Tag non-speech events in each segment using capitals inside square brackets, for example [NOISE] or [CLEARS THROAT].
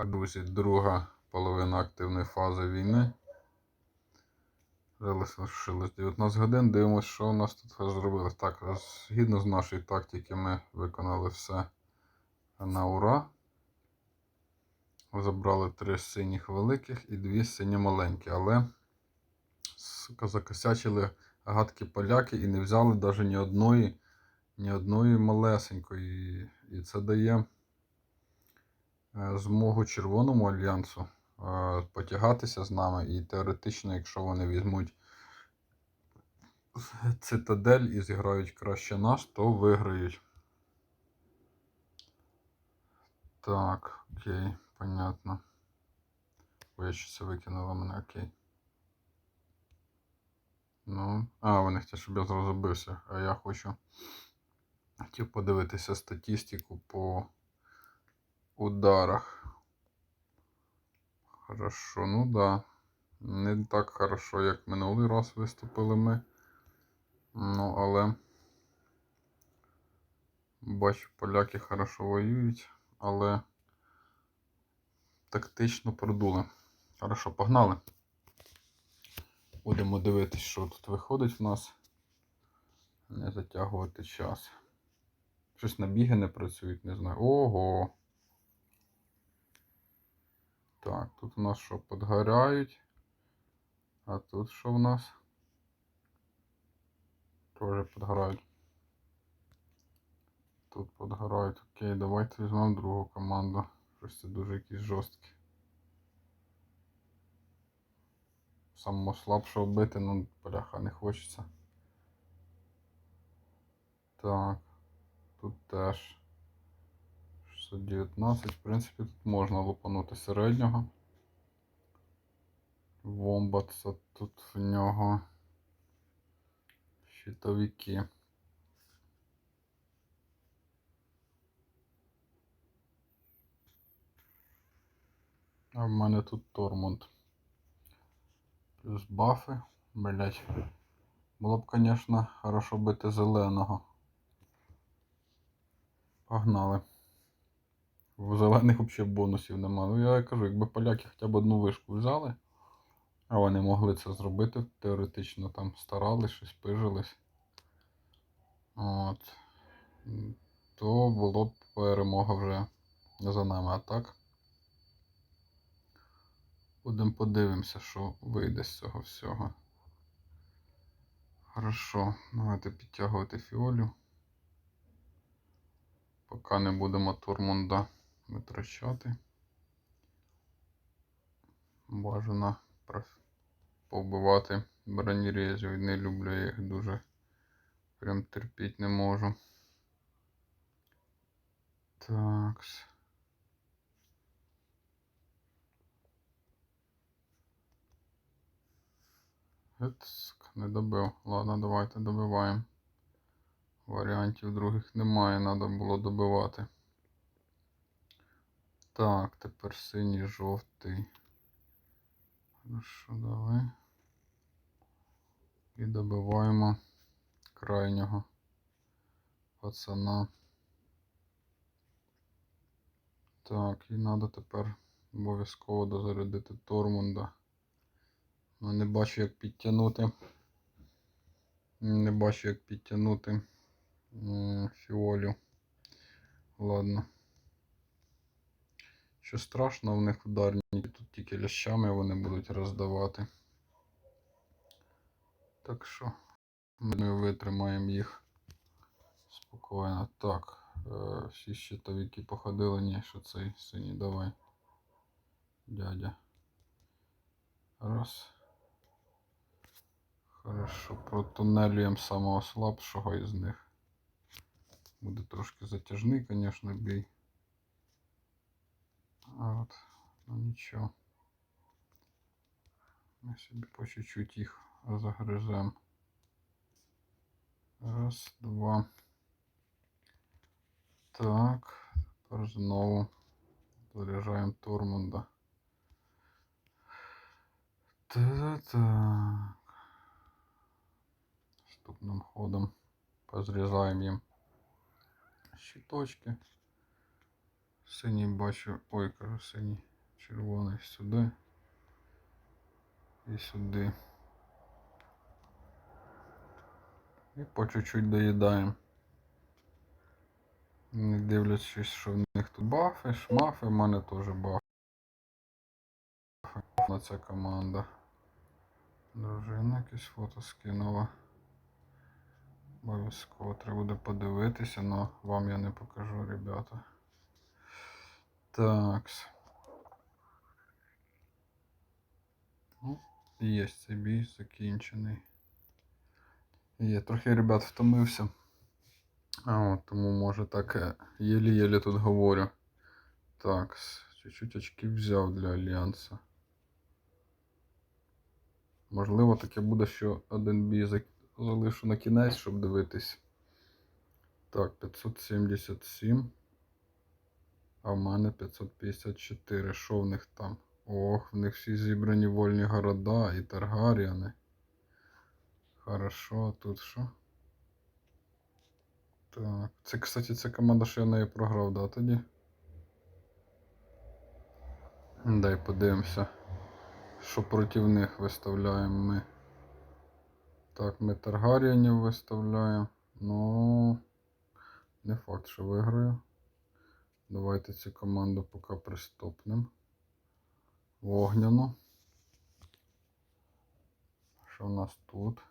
Так, друзі, друга половина активної фази війни. Залишилось 19 годин. Дивимося, що у нас тут зробили. Так, згідно з нашої тактики, ми виконали все на ура. Забрали три синіх великих і дві сині маленькі. Але закосячили гадкі поляки і не взяли навіть ні одної, ні одної малесенької. І це дає змогу Червоному альянсу е, потягатися з нами. І теоретично, якщо вони візьмуть цитадель і зіграють краще нас, то виграють. Так, окей, понятно. Бо я це викинула мене, окей. Ну, а, вони хочуть, щоб я зразу бився. А я хочу хотів подивитися статистику по ударах. Хорошо, ну да. Не так хорошо, як минулий раз виступили ми. Ну, але бачу, поляки хорошо воюють, але тактично продули. Хорошо, погнали. Будемо дивитися, що тут виходить в нас. Не затягувати час. Щось набіги не працюють, не знаю. Ого! Так, тут у нас що подгоряють. А тут що в нас? Тоже подгорають. Тут подгорають. Окей, давайте візьмемо другу команду. Щось це дуже якісь жорсткі. Самого слабшого бити, ну, бляха, не хочеться. Так. Тут теж 619. В принципі, тут можна лупанути середнього. Вомбатса тут в нього щитовики. А в мене тут Тормунд. Плюс бафи. Блять. Було б, звісно, хорошо бити зеленого. Погнали. В зелених взагалі бонусів нема. Ну я кажу, якби поляки хоча б одну вишку взяли, а вони могли це зробити, теоретично там старались, щось пижились. От. То було б перемога вже за нами. А так. Будемо подивимося, що вийде з цього всього. Хорошо, давайте підтягувати фіолю. Поки не будемо Тормунда витрачати. Бажано повбивати бронірезів. Не люблю я їх дуже. Прям терпіть не можу. Такс. Ец, не добив. Ладно, давайте добиваємо. Варіантів других немає, треба було добивати. Так, тепер синій жовтий. Хорошо, давай. І добиваємо крайнього пацана. Так, і треба тепер обов'язково дозарядити Тормунда. Ну, не бачу, як підтягнути. Не бачу, як підтягнути фіолю. Ладно. Що страшно, в них ударні, тут тільки лящами вони будуть роздавати. Так що ми витримаємо їх спокійно. Так, е, всі щитовики походили, ні, що цей синій, давай. Дядя. Раз. Хорошо, протунелюємо самого слабшого із них. Буде трошки затяжний, звісно, бій. А от, ну нічого. Ми собі по чуть-чуть їх загриземо. Раз, два. Так, тепер знову заряджаємо Тормунда. Та-так. Наступним ходом позрізаємо їм щиточки. Синій бачу, ой, кажу синій. Червоний сюди. І сюди. І по чуть-чуть доїдаємо. Не дивлячись, що в них тут бафи, шмафи, в мене теж бафи. На ця команда. Дружина якесь фото скинула. Обов'язково треба буде подивитися, але вам я не покажу, ребята. Такс. Ну, є цей бій закінчений. Я трохи, ребят, втомився. А, от, тому може так е, єлі-єлі тут говорю. Так, чуть-чуть очки взяв для Альянса. Можливо, таке буде, що один бій залишу на кінець, щоб дивитись. Так, 577. А в мене 554. Що в них там? Ох, в них всі зібрані вольні города і Таргаріани. Хорошо, а тут що? Так. Це, кстати, ця команда, що я нею програв, да, тоді? Дай подивимося, що проти них виставляємо ми. Так, ми Таргаріанів виставляємо. Ну, не факт, що виграю. Давайте цю команду поки пристопнемо. Вогняну. Що в нас тут?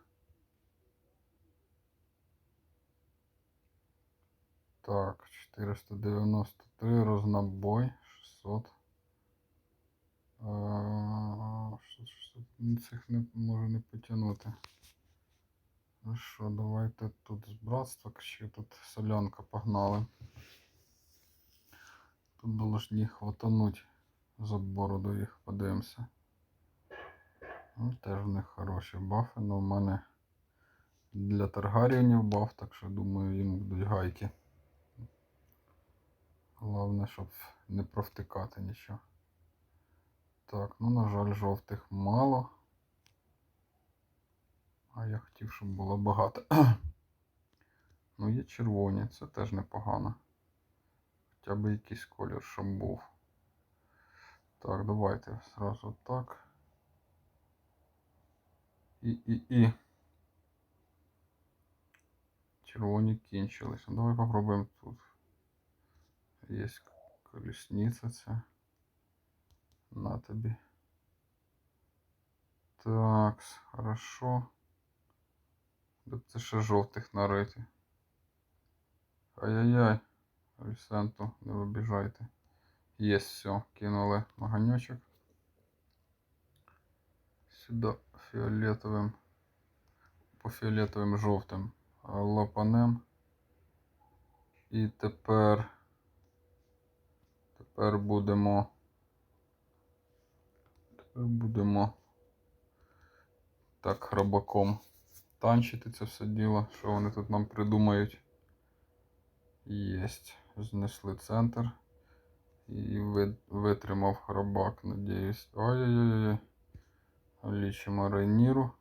Так, 493 рознобой 600. А, що- що- ну, Цих не можу не потягнути. Ну що, давайте тут з братства, ще тут солянка погнали. Тут должні хватануть за бороду їх, подивимося. Ну, теж в них хороші бафи, але в мене для Таргаріанів баф, так що думаю, їм будуть гайки. Головне, щоб не провтикати нічого. Так, ну на жаль, жовтих мало. А я хотів, щоб було багато. [CLEARS THROAT] ну, є червоні, це теж непогано. Хоча б якийсь колір, щоб був. Так, давайте зразу так. І, і, і. Червоні кінчились. Ну, Давай попробуємо тут. Є колесниця ця. На тобі. Так, хорошо. Де б це ще жовтих нарити. Ай-яй-яй. Вісенту, не вибіжайте. Є все, кинули маганьочок. Сюди фіолетовим. По фіолетовим жовтим лопанем. І тепер. Тепер будемо. Тепер будемо так храбаком танчити це все діло. Що вони тут нам придумають? Єсть. Знесли центр. І витримав храбак, надіюсь. Ой-ой-ой. Лічимо Рейніру.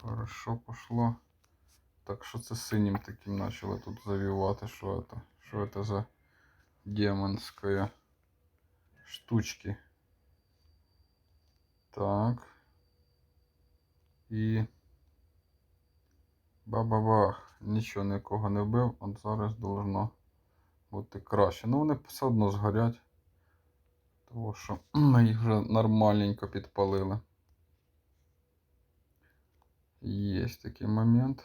Хорошо пошло. Так що це синім таким почало тут завівати. Що це? Що це за демонська штучки? Так. І. Ба-ба-бах. Нічого нікого не вбив. От зараз должно бути краще. Ну вони все одно згорять. Тому що ми їх вже нормальненько підпалили. Є такий момент.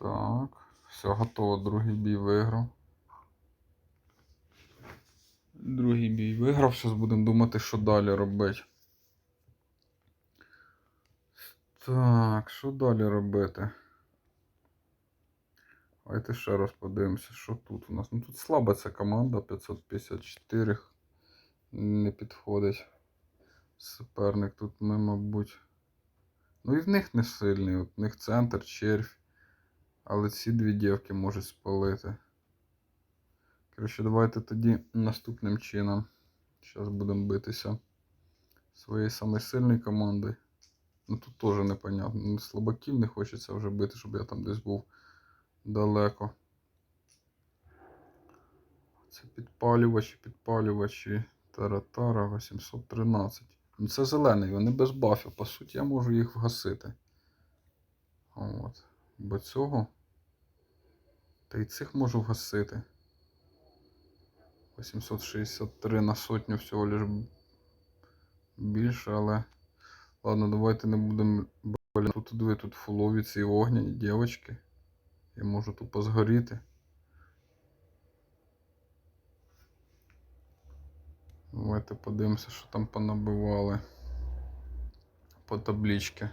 Так, все готово. Другий бій виграв. Другий бій виграв. Зараз будемо думати, що далі робити. Так, що далі робити? Давайте ще раз подивимося, що тут у нас. Ну тут слаба ця команда, 554 не підходить. Суперник тут ми, мабуть. Ну і в них не сильний. От в них центр, червь. Але ці дві дівки можуть спалити. Коротше, давайте тоді наступним чином. Зараз будемо битися своєю самою сильною командою. Ну тут теж непонятно. Ну, Слабаків не хочеться вже бити, щоб я там десь був далеко. Це підпалювачі, підпалювачі. Таратара 813. Ну, Це зелений, вони без бафів. По суті, я можу їх вгасити. От. Бо цього. Та й цих можу вгасити. 863 на сотню всього лиш більше, але. Ладно, давайте не будемо. Блін, тут диви, тут фулові ці огняні дівчатки. Я можу тупо згоріти. Давайте подивимося, що там понабивали по табличці.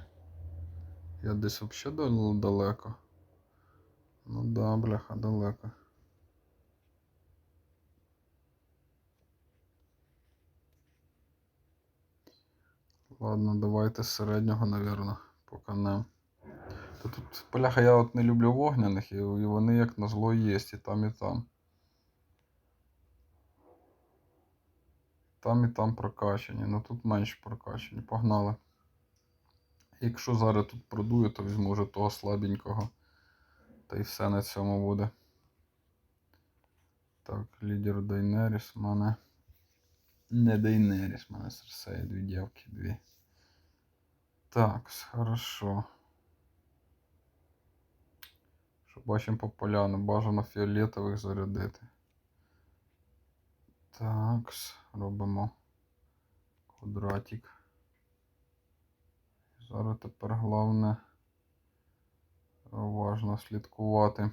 Я десь взагалі далеко. Ну да, бляха, далеко. Ладно, давайте середнього, поки не. Та тут, бляха, я от не люблю вогняних, і, вони як назло є, і там, і там. Там і там прокачані, ну тут менш прокачані. Погнали. Якщо зараз тут продую, то візьму вже того слабенького. Та й все на цьому буде. Так, лідер Дейнеріс в мене. Не Дейнеріс, в мене Серсеї дві дівки, дві. Так, хорошо. Бачимо по поляну, бажано фіолетових зарядити. Так, робимо квадратик. Зараз тепер головне уважно слідкувати.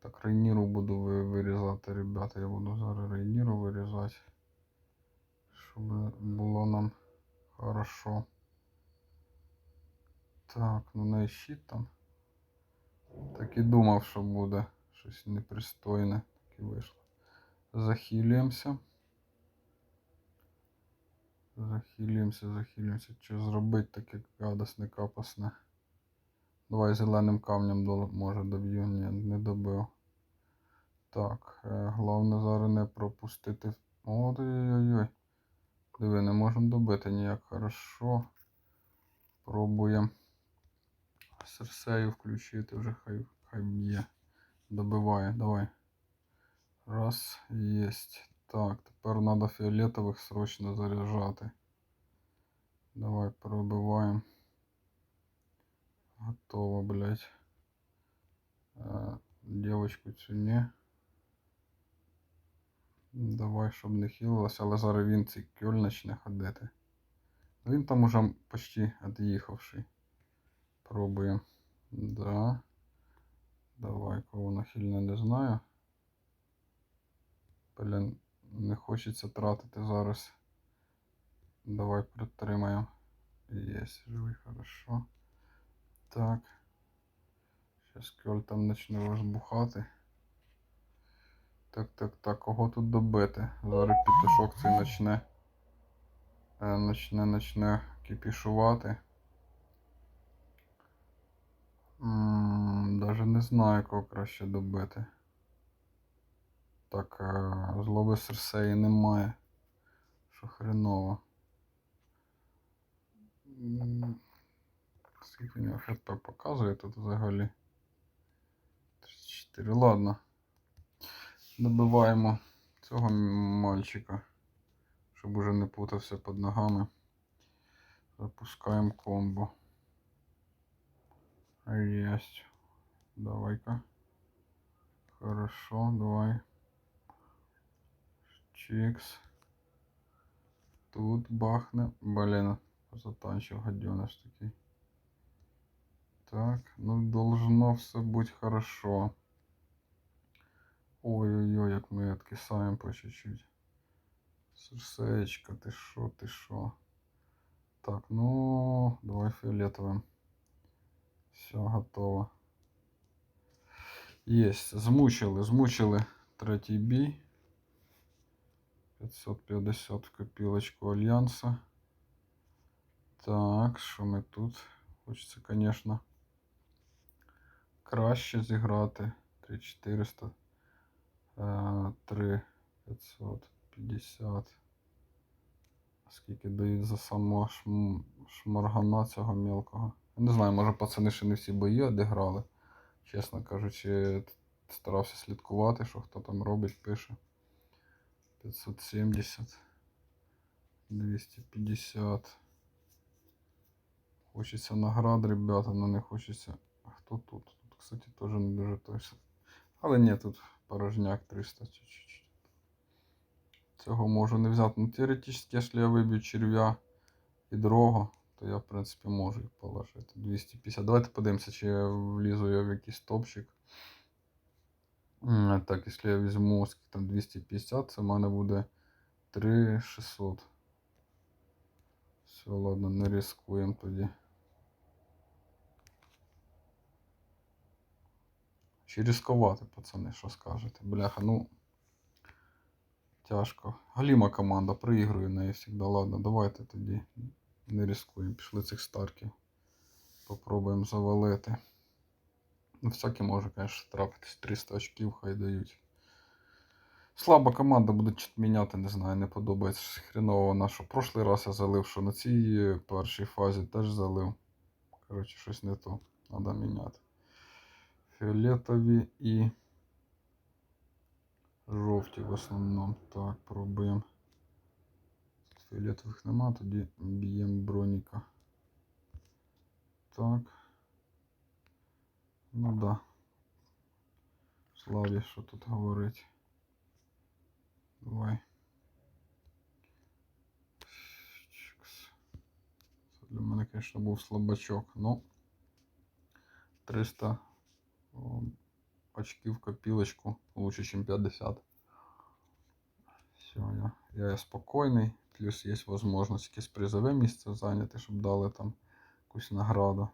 Так, рейніру буду вирізати, ребята. Я буду зараз рейніру вирізати. Щоб було нам хорошо. Так, ну на щит там. Так і думав, що буде щось непристойне. Так і вийшло. Захилюємося. Захилюємося, захилюємося. Що зробити таке гадосне капосне? Давай зеленим камнем може доб'ю. Ні, не добив. Так, е, головне зараз не пропустити. Ой-ой-ой. Диви, не можемо добити ніяк. Хорошо. Пробуємо. Серсею включити вже хай, хай б'є. Добиває, давай. Раз, єсть. Так, тепер треба фіолетових срочно заряджати. Давай пробиваємо. Готово, блять. Е, Девочку цю не. Давай, щоб не хилилося, але зараз він цей кьоль почне ходити. Він там уже почти від'їхавший. Пробуємо. Да. Давай, кого нахильно не знаю. Блін, не хочеться тратити зараз. Давай притримаємо. Єсть, живий, хорошо. Так. Сейчас кьоль там почне розбухати. Так, так, так, кого тут добити? Зараз пітушок цей почне. Е, начне, начне кипішувати. Даже не знаю, кого краще добити. Так, е, злоби Серсеї немає. Що хреново. Скільки у нього хп показує тут взагалі? 34. Ладно. Добиваємо цього мальчика, щоб уже не путався під ногами. Запускаємо комбо. Есть. Давай-ка. Хорошо, давай. Чикс. Тут бахне. Блин, затанчив гаденыш такий. Так, ну должно все бути хорошо. Ой-ой-ой, як ми откисаємо по чуть-чуть. Серсечка, ти шо, ти шо? Так, ну, давай фиолетовым. Все, готово. Єсть, змучили, змучили третій бій. 550 в копілочку Альянса. Так, що ми тут? Хочеться, звісно, краще зіграти. 3400. Е, 3550. Скільки дають за самого шм... шмаргана цього мелкого. Не знаю, може пацани ще не всі бої одіграли. Чесно кажучи, старався слідкувати, що хто там робить, пише. 570. 250. Хочеться наград, ребята, але не хочеться. А хто тут? Тут, кстати, теж не дуже точно. Але ні, тут порожняк 300 чуть-чуть. Цього можу не взяти. Ну, теоретично, якщо я виб'ю черв'я і дрого, то я, в принципі, можу їх положити. 250. Давайте подивимося, чи я влізу я в якийсь топчик. Так, якщо я візьму там 250, це в мене буде 3600. Все, ладно, не рискуємо тоді. Чи ризикувати, пацани, що скажете? Бляха, ну. Тяжко. Галіма команда, проігрує в неї завжди. Ладно, давайте тоді не рискуємо. Пішли цих старків. Попробуємо завалити. Ну, всяке може, звісно, трапитись. 300 очків хай дають. Слаба команда буде чуть міняти, не знаю, не подобається. Щось Хреново вона, що прошлий раз я залив, що на цій першій фазі теж залив. Коротше, щось не то. Треба міняти. Фіолетові і жовті в основному. Так, пробуємо. Фіолетових нема, тоді б'ємо броніка. Так. Ну да. Славі, що тут говорить. Давай. Чикс. Це для мене, звісно, був слабачок. Ну. 300 о, очків в копілочку. Лучше, ніж 50. Все, я, я спокійний. Плюс є можливість якесь призове місце зайняти, щоб дали там якусь награду.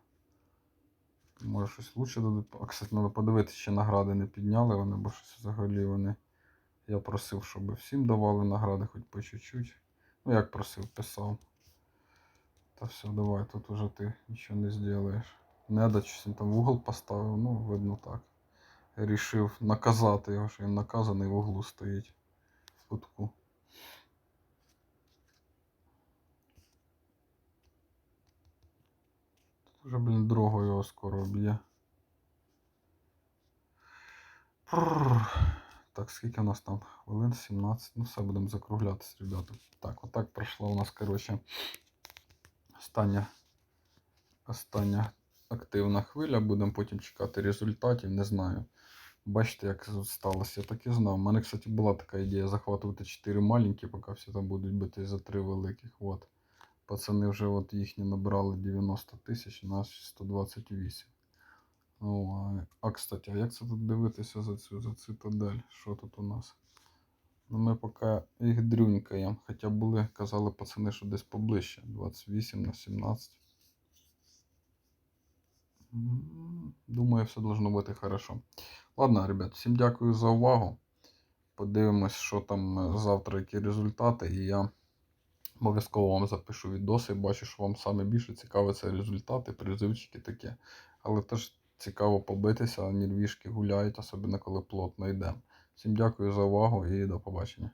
Може щось лучше дадуть. А, кстати, треба подивитися, чи награди не підняли вони, бо щось взагалі вони. Я просив, щоб всім давали награди хоч по чуть-чуть. Ну як просив, писав. Та все, давай, тут уже ти нічого не зробиш. Не да, щось він там в угол поставив, ну, видно так. Рішив наказати його, що він наказаний в углу стоїть. В кутку. Уже, блін, дорогу його скоро б'є. Так, скільки у нас там? Хвилин 17. Ну, все, будемо закруглятися, ребята. Так, отак пройшла у нас, коротше, остання, остання активна хвиля. Будемо потім чекати результатів, не знаю. Бачите, як сталося, я так і знав. У мене, кстати, була така ідея захватувати 4 маленькі, поки всі там будуть бити за 3 великих. От. Пацани вже от їхні набрали 90 тисяч, у нас 128. Ну, а, кстати, а як це тут дивитися за цю за цитадель? Що тут у нас? Ну, ми поки їх дрюнькаємо. Хоча були, казали пацани, що десь поближче. 28 на 17. Думаю, все должно бути хорошо. Ладно, ребят, всім дякую за увагу. Подивимось, що там е, завтра, які результати, і я обов'язково вам запишу відоси. Бачу, що вам саме більше цікаві це результати, призивчики таке. Але теж цікаво побитися, нервішки гуляють, особливо коли плотно йде. Всім дякую за увагу і до побачення.